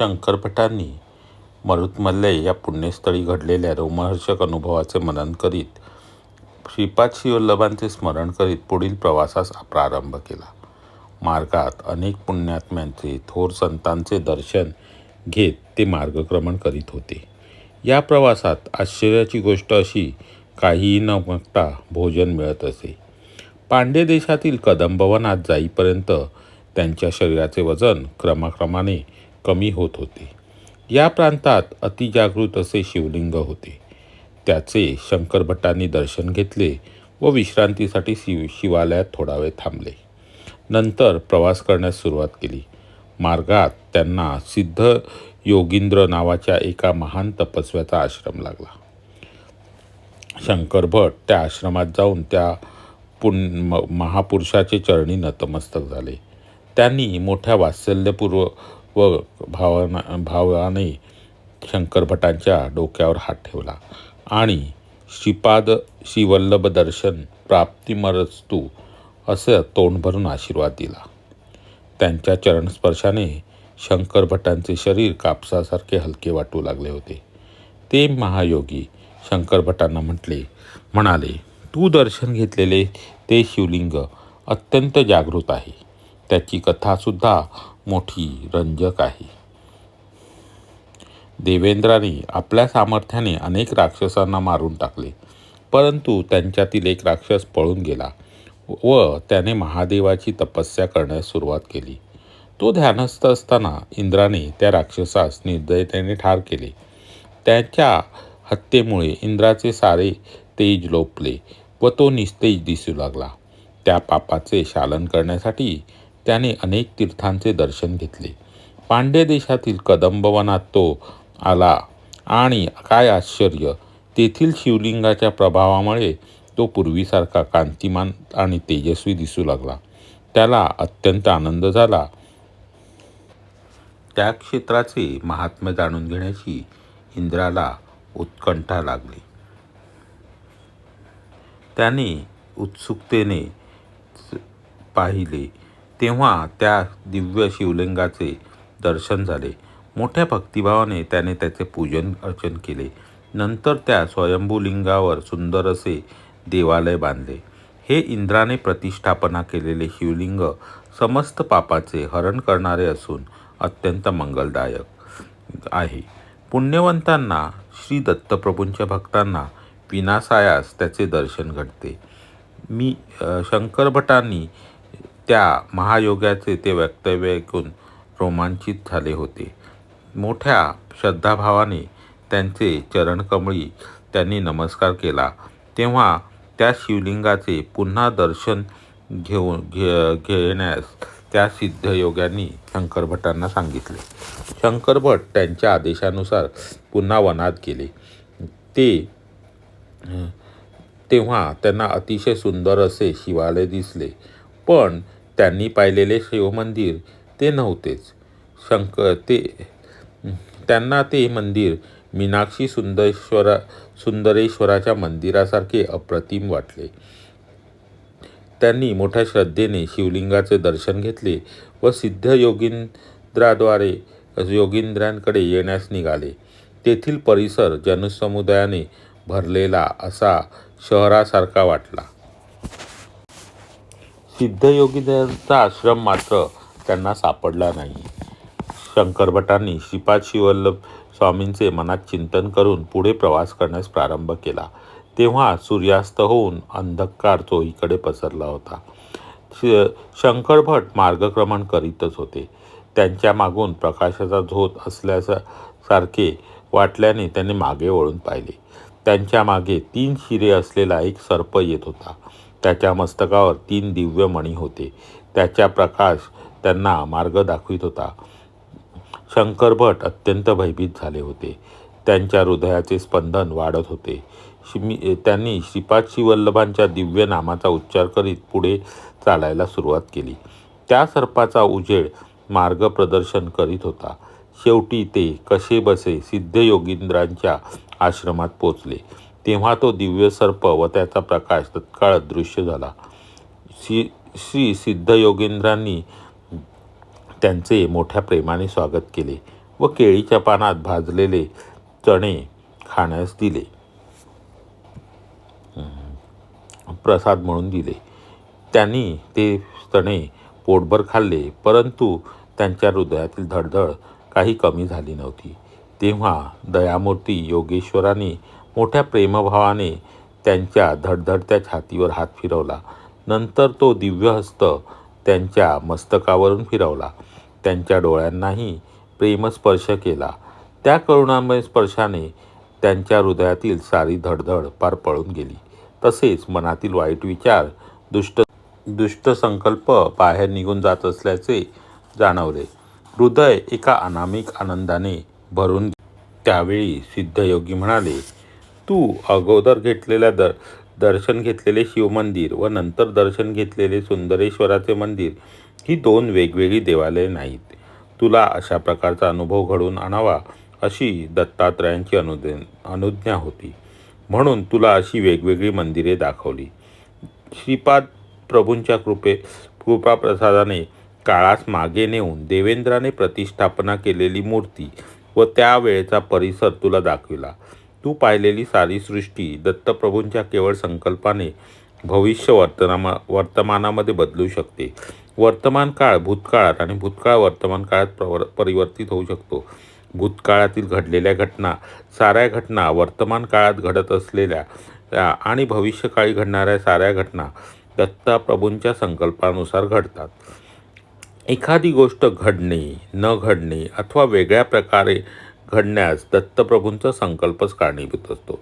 शंकरभटांनी मरुतमल्ले या पुण्यस्थळी घडलेल्या रोमहर्षक अनुभवाचे मनन करीत श्रीपाद शिवल्लभांचे स्मरण करीत पुढील प्रवासास प्रारंभ केला. मार्गात अनेक पुण्यात्म्यांचे थोर संतांचे दर्शन घेत ते मार्गक्रमण करीत होते. या प्रवासात आश्चर्याची गोष्ट अशी काहीही न मागता भोजन मिळत असे. पांडे देशातील कदंबवनात जाईपर्यंत त्यांच्या शरीराचे वजन क्रमाक्रमाने कमी होत होते. या प्रांतात अतिजागृत असे शिवलिंग होते. त्याचे शंकरभटांनी दर्शन घेतले व विश्रांतीसाठी शिव शिवालयात थोडा वेळ थांबले. नंतर प्रवास करण्यास सुरुवात केली. मार्गात त्यांना सिद्ध योगींद्र नावाच्या एका महान तपस्व्याचा आश्रम लागला. शंकरभट त्या आश्रमात जाऊन त्या पुण म- महापुरुषाचे चरणी नतमस्तक झाले. त्यांनी मोठ्या वात्सल्यपूर्व व भावना भावाने शंकरभटांच्या डोक्यावर हात ठेवला. आणि श्रीपाद श्रीवल्लभ दर्शन प्राप्तिमरस्तू असं तोंड भरून आशीर्वाद दिला. त्यांच्या चरणस्पर्शाने शंकरभटांचे शरीर कापसासारखे हलके वाटू लागले होते. ते महायोगी शंकरभटांना म्हटले म्हणाले तू दर्शन घेतलेले ते शिवलिंग अत्यंत जागृत आहे. त्याची कथासुद्धा मोठी रंजक आहे. देवेंद्राने आपल्या सामर्थ्याने अनेक राक्षसांना मारून टाकले परंतु त्यांच्यातील एक राक्षस पळून गेला व त्याने महादेवाची तपस्या करण्यास सुरुवात केली. तो ध्यानस्थ असताना इंद्राने त्या राक्षसास निर्दयतेने ठार केले. त्याच्या हत्येमुळे इंद्राचे सारे तेज लोपले व तो निस्तेज दिसू लागला. त्या पापाचे शालन करण्यासाठी त्याने अनेक तीर्थांचे दर्शन घेतले. पांड्य देशातील कदंबवनात तो आला आणि काय आश्चर्य तेथील शिवलिंगाच्या प्रभावामुळे तो पूर्वीसारखा कांतिमान आणि तेजस्वी दिसू लागला. त्याला अत्यंत आनंद झाला. त्या क्षेत्राचे महात्म्य जाणून घेण्याची इंद्राला उत्कंठा लागली. त्याने उत्सुकतेने पाहिले. तेव्हा त्या दिव्य शिवलिंगाचे दर्शन झाले. मोठ्या भक्तिभावाने त्याने त्याचे पूजन अर्चन केले. नंतर त्या स्वयंभूलिंगावर सुंदर असे देवालय बांधले. हे इंद्राने प्रतिष्ठापना केलेले शिवलिंग समस्त पापाचे हरण करणारे असून अत्यंत मंगलदायक आहे. पुण्यवंतांना श्री दत्तप्रभूंच्या भक्तांना विनासायास त्याचे दर्शन घडते. मी शंकरभटांनी त्या महायोगाचे ते वक्तव्य ऐकून रोमांचित झाले होते. मोठ्या श्रद्धाभावाने त्यांचे चरणकमळी त्यांनी नमस्कार केला. तेव्हा त्या शिवलिंगाचे पुन्हा दर्शन घेऊन घे घेण्यास त्या सिद्धयोग्यांनी शंकरभटांना सांगितले. शंकरभट त्यांच्या आदेशानुसार पुन्हा वनात गेले. ते तेव्हा त्यांना अतिशय सुंदर असे शिवालय दिसले. पण त्यांनी पाहिलेले शिवमंदिर ते नव्हतेच. शंकर ते त्यांना ते मंदिर मीनाक्षी सुंदरेश्वरा सुंदरेश्वराच्या मंदिरासारखे अप्रतिम वाटले. त्यांनी मोठ्या श्रद्धेने शिवलिंगाचे दर्शन घेतले व सिद्ध योगिंद्राद्वारे योगिंद्रांकडे येण्यास निघाले. तेथील परिसर जनसमुदायाने भरलेला असा शहरासारखा वाटला. सिद्धयोगींद्रांचा आश्रम मात्र त्यांना सापडला नाही. शंकरभटांनी श्रीपाद शिवल्लभ स्वामींचे मनात चिंतन करून पुढे प्रवास करण्यास प्रारंभ केला. तेव्हा सूर्यास्त होऊन अंधकार चोहीकडे पसरला होता. श शंकरभट मार्गक्रमण करीतच होते. त्यांच्या मागून प्रकाशाचा झोत असल्यासारखे वाटल्याने त्यांनी मागे वळून पाहिले. त्यांच्या मागे तीन शिरे असलेला एक सर्प येत होता. त्याच्या मस्तकावर तीन दिव्य मणी होते. त्याचा प्रकाश त्यांना मार्ग दाखवित होता. शंकरभट अत्यंत भयभीत झाले होते. त्यांच्या हृदयाचे स्पंदन वाढत होते. त्यांनी श्रीपाद शिवल्लभांच्या दिव्य नामाचा उच्चार करीत पुढे चालायला सुरुवात केली. त्या सर्पाचा उजेड मार्गप्रदर्शन करीत होता. शेवटी ते कसे बसे सिद्धयोगींद्रांच्या आश्रमात पोचले. तेव्हा तो दिव्य सर्प व त्याचा प्रकाश तत्काळ दृश्य झाला. श्री श्री सिद्धयोगींद्रांनी त्यांचे मोठ्या प्रेमाने स्वागत केले व केळीच्या पानात भाजलेले चणे खाण्यास दिले. प्रसाद म्हणून दिले. त्यांनी ते चणे पोटभर खाल्ले परंतु त्यांच्या हृदयातील धडधड काही कमी झाली नव्हती. तेव्हा दयामूर्ती योगेश्वरांनी मोठ्या प्रेमभावाने त्यांच्या धडधडत्या छातीवर हात फिरवला. नंतर तो दिव्यहस्त त्यांच्या मस्तकावरून फिरवला. त्यांच्या डोळ्यांनाही प्रेमस्पर्श केला. त्या करुणामय स्पर्शाने त्यांच्या हृदयातील सारी धडधड पार पळून गेली. तसेच मनातील वाईट विचार दुष्ट दुष्ट संकल्प बाहेर निघून जात असल्याचे जाणवले. हृदय एका अनामिक आनंदाने भरून त्यावेळी सिद्धयोगी म्हणाले तू अगोदर घेतलेल्या दर दर्शन घेतलेले शिवमंदिर व नंतर दर्शन घेतलेले सुंदरेश्वराचे मंदिर ही दोन वेगवेगळी देवालये नाहीत. तुला अशा प्रकारचा अनुभव घडवून आणावा अशी दत्तात्रयांची अनुदे अनुज्ञा होती. म्हणून तुला अशी वेगवेगळी मंदिरे दाखवली. श्रीपाद प्रभूंच्या कृपे कृपाप्रसादाने काळास मागे नेऊन देवेंद्राने प्रतिष्ठापना केलेली मूर्ती व त्यावेळेचा परिसर तुला दाखविला. तू पाहिलेली सारी सृष्टी दत्तप्रभूंच्या केवळ संकल्पाने भविष्य वर्तनामा वर्तमानामध्ये बदलू शकते. वर्तमान काळ भूतकाळात आणि भूतकाळ वर्तमान काळात प्रवर परिवर्तित होऊ शकतो. भूतकाळातील घडलेल्या घटना साऱ्या घटना वर्तमान काळात घडत असलेल्या त्या आणि भविष्यकाळी घडणाऱ्या साऱ्या घटना दत्ताप्रभूंच्या संकल्पानुसार घडतात. एखादी गोष्ट घडणे न घडणे अथवा वेगळ्या प्रकारे घडण्यास दत्तप्रभूंचा संकल्पच कारणीभूत असतो.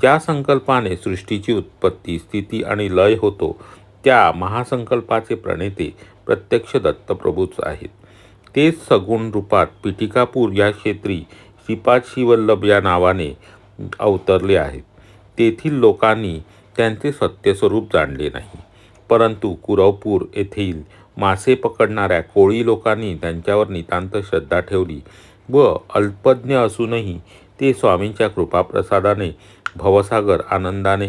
ज्या संकल्पाने सृष्टीची उत्पत्ती स्थिती आणि लय होतो त्या महासंकल्पाचे प्रणेते प्रत्यक्ष दत्तप्रभूच आहेत. तेच सगुण रूपात पिटिकापूर या क्षेत्री श्रीपाद शिवल्लभ या नावाने अवतरले आहेत. तेथील लोकांनी त्यांचे सत्यस्वरूप जाणले नाही. परंतु कुरवपूर येथील मासे पकडणाऱ्या कोळी लोकांनी त्यांच्यावर नितांत श्रद्धा ठेवली. व अल्पज्ञ असूनही ते स्वामींच्या कृपाप्रसादाने भवसागर आनंदाने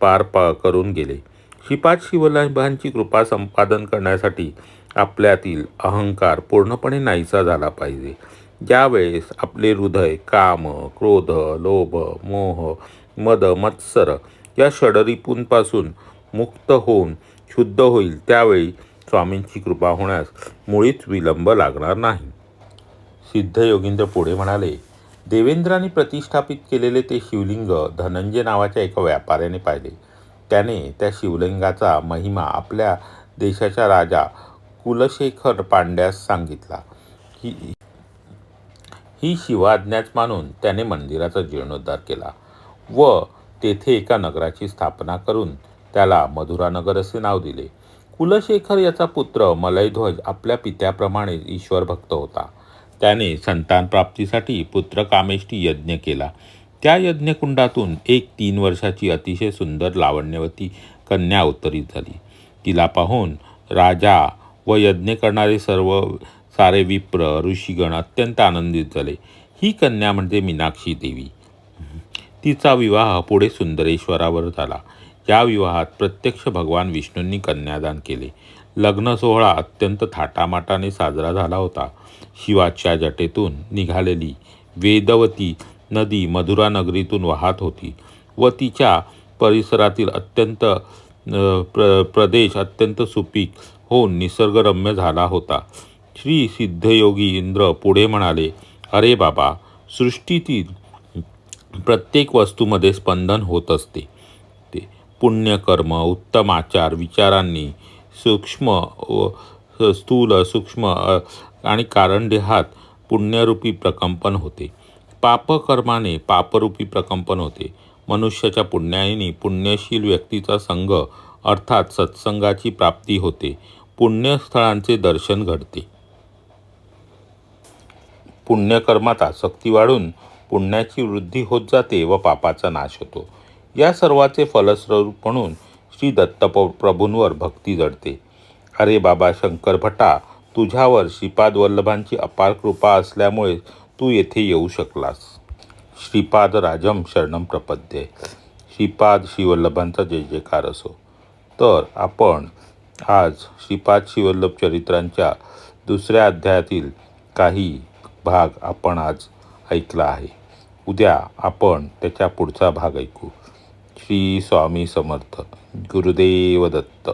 पार पा करून गेले. श्रीपाद शिवलाभांची कृपा संपादन करण्यासाठी आपल्यातील अहंकार पूर्णपणे नाहीसा झाला पाहिजे. ज्यावेळेस आपले हृदय काम क्रोध लोभ मोह मद मत्सर या षडरिपूंपासून मुक्त होऊन शुद्ध होईल त्यावेळी स्वामींची कृपा होण्यास मुळीच विलंब लागणार नाही. सिद्ध योगिंद्र पुढे म्हणाले देवेंद्राने प्रतिष्ठापित केलेले ते शिवलिंग धनंजय नावाच्या एका व्यापाऱ्याने पाहिले. त्याने त्या शिवलिंगाचा महिमा आपल्या देशाच्या राजा कुलशेखर पांड्यास सांगितला. ही ही शिवाज्ञाच मानून त्याने मंदिराचा जीर्णोद्धार केला व तेथे एका नगराची स्थापना करून त्याला मधुरानगर असे नाव दिले. कुलशेखर याचा पुत्र मलयध्वज आपल्या पित्याप्रमाणे ईश्वरभक्त होता. त्याने संतान प्राप्तीसाठी पुत्र कामेष्टी यज्ञ केला. त्या यज्ञकुंडातून एक तीन वर्षाची अतिशय सुंदर लावण्यवती कन्या अवतरित झाली. तिला पाहून राजा व यज्ञ करणारे सर्व सारे विप्र ऋषीगण अत्यंत आनंदित झाले. ही कन्या म्हणजे मीनाक्षी देवी. तिचा विवाह पुढे सुंदरेश्वरावर झाला. या विवाहात प्रत्यक्ष भगवान विष्णूंनी कन्यादान केले. लग्न सोहळा अत्यंत थाटामाटाने साजरा झाला होता. शिवाच्या जटेतून निघालेली वेदवती नदी मधुरा नगरीतून वाहत होती व तिच्या परिसरातील अत्यंत प्र प्रदेश अत्यंत सुपीक होऊन निसर्गरम्य झाला होता. श्री सिद्धयोगी इंद्र पुढे म्हणाले अरे बाबा सृष्टीतील प्रत्येक वस्तूमध्ये स्पंदन होत असते. ते पुण्यकर्म उत्तम आचार विचारांनी सूक्ष्म व स्थूल सूक्ष्म आणि आणि कारणदेहात पुण्यरूपी प्रकंपन होते. पापकर्माने पापरूपी प्रकंपन होते. मनुष्याच्या पुण्याने पुण्यशील व्यक्तीचा संघ अर्थात सत्संगाची प्राप्ती होते. पुण्यस्थळांचे दर्शन घडते. पुण्यकर्मात आसक्ती वाढून पुण्याची वृद्धी होत जाते व पापाचा नाश होतो. या सर्वाचे फलस्वरूप म्हणून श्री दत्त प्रभूंवर भक्ती जडते. अरे बाबा शंकर भटा तुझ्यावर श्रीपाद वल्लभांची अपार कृपा असल्यामुळे तू येथे येऊ शकलास. श्रीपाद राजम शरणम प्रपद्ये. श्रीपाद श्रीवल्लभांचा जय जयकार असो. तर आपण आज श्रीपाद श्रीवल्लभ चरित्रांच्या दुसऱ्या अध्यायातील काही भाग आपण आज ऐकला आहे. उद्या आपण त्याच्या पुढचा भाग ऐकू. श्री स्वामी समर्थ. गुरुदेव दत्त.